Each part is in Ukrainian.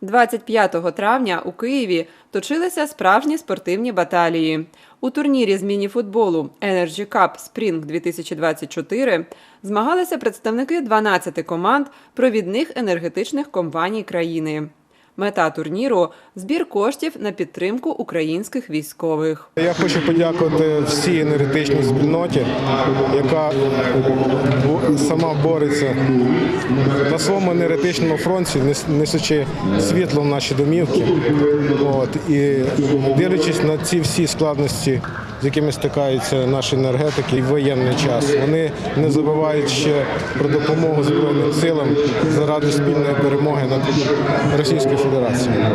25 травня у Києві точилися справжні спортивні баталії. У турнірі з міні-футболу Energy Cup Spring 2024 змагалися представники 12 команд провідних енергетичних компаній країни. Мета турніру збір коштів на підтримку українських військових. Я хочу подякувати всій енергетичній спільноті, яка сама бореться на своєму енергетичному фронті, несучи світло в наші домівки. От, і дивлячись на ці всі складності, з якими стикаються наші енергетики в воєнний час, вони не забувають ще про допомогу Збройним силам заради спільної перемоги над Російською Федерацією.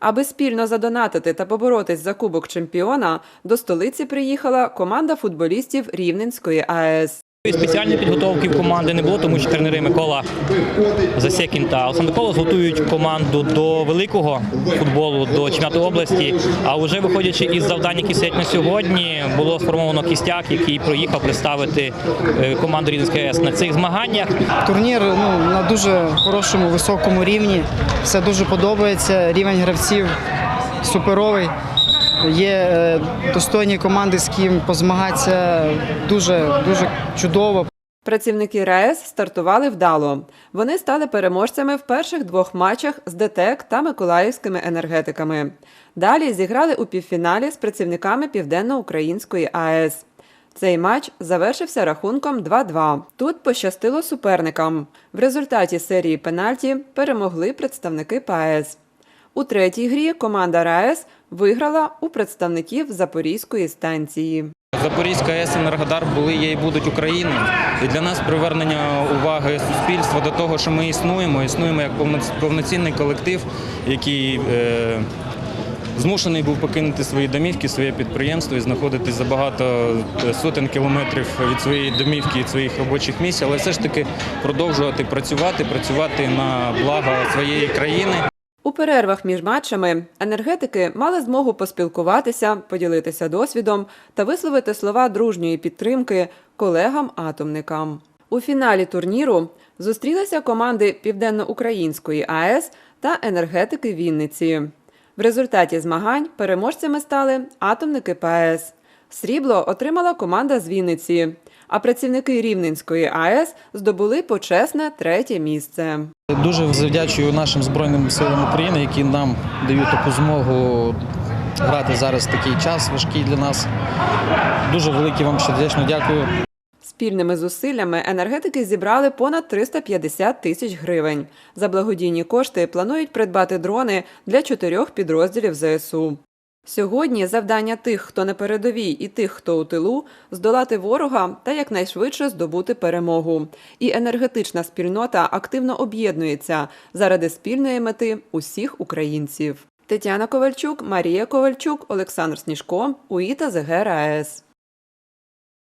Аби спільно задонатити та поборотись за кубок чемпіона, до столиці приїхала команда футболістів Рівненської АЕС. Спеціальної підготовки в команди не було, тому що тренери Микола Засєкін та Олександр Колос готують команду до великого футболу, до чемпіонату області. А вже виходячи із завдань, які стоять на сьогодні, було сформовано кістяк, який проїхав представити е, команду Рівненської АЕС на цих змаганнях. Турнір ну, на дуже хорошому, високому рівні. Все дуже подобається. Рівень гравців суперовий. Є е, достойні команди, з ким позмагатися дуже, дуже чудово. Працівники РаЕС стартували вдало. Вони стали переможцями в перших двох матчах з ДТЕК та миколаївськими енергетиками. Далі зіграли у півфіналі з працівниками Південно-Української АЕС. Цей матч завершився рахунком 2-2. Тут пощастило суперникам. В результаті серії пенальті перемогли представники ПАЕС. У третій грі команда РаЕС виграла у представників Запорізької станції. Запорізька АЕС Енергодар були є і будуть Україною. І для нас привернення уваги суспільства до того, що ми існуємо, існуємо як повноц- повноцінний колектив, який е, змушений був покинути свої домівки, своє підприємство і знаходитись за багато е, сотень кілометрів від своєї домівки і своїх робочих місць, але все ж таки продовжувати працювати, працювати на благо своєї країни. У перервах між матчами енергетики мали змогу поспілкуватися, поділитися досвідом та висловити слова дружньої підтримки колегам-атомникам. У фіналі турніру зустрілися команди Південно-Української АЕС та енергетики Вінниці. В результаті змагань переможцями стали атомники ПАЕС. Срібло отримала команда з Вінниці, а працівники Рівненської АЕС здобули почесне третє місце. Дуже завдячую нашим Збройним силам України, які нам дають таку змогу грати зараз такий час важкий для нас. Дуже велике вам сердечно дякую. Спільними зусиллями енергетики зібрали понад 350 тисяч гривень. За благодійні кошти планують придбати дрони для чотирьох підрозділів ЗСУ. Сьогодні завдання тих, хто на передовій, і тих, хто у тилу, здолати ворога та якнайшвидше здобути перемогу. І енергетична спільнота активно об'єднується заради спільної мети усіх українців. Тетяна Ковальчук, Марія Ковальчук, Олександр Сніжко, УІТА ЗГ РаЕС.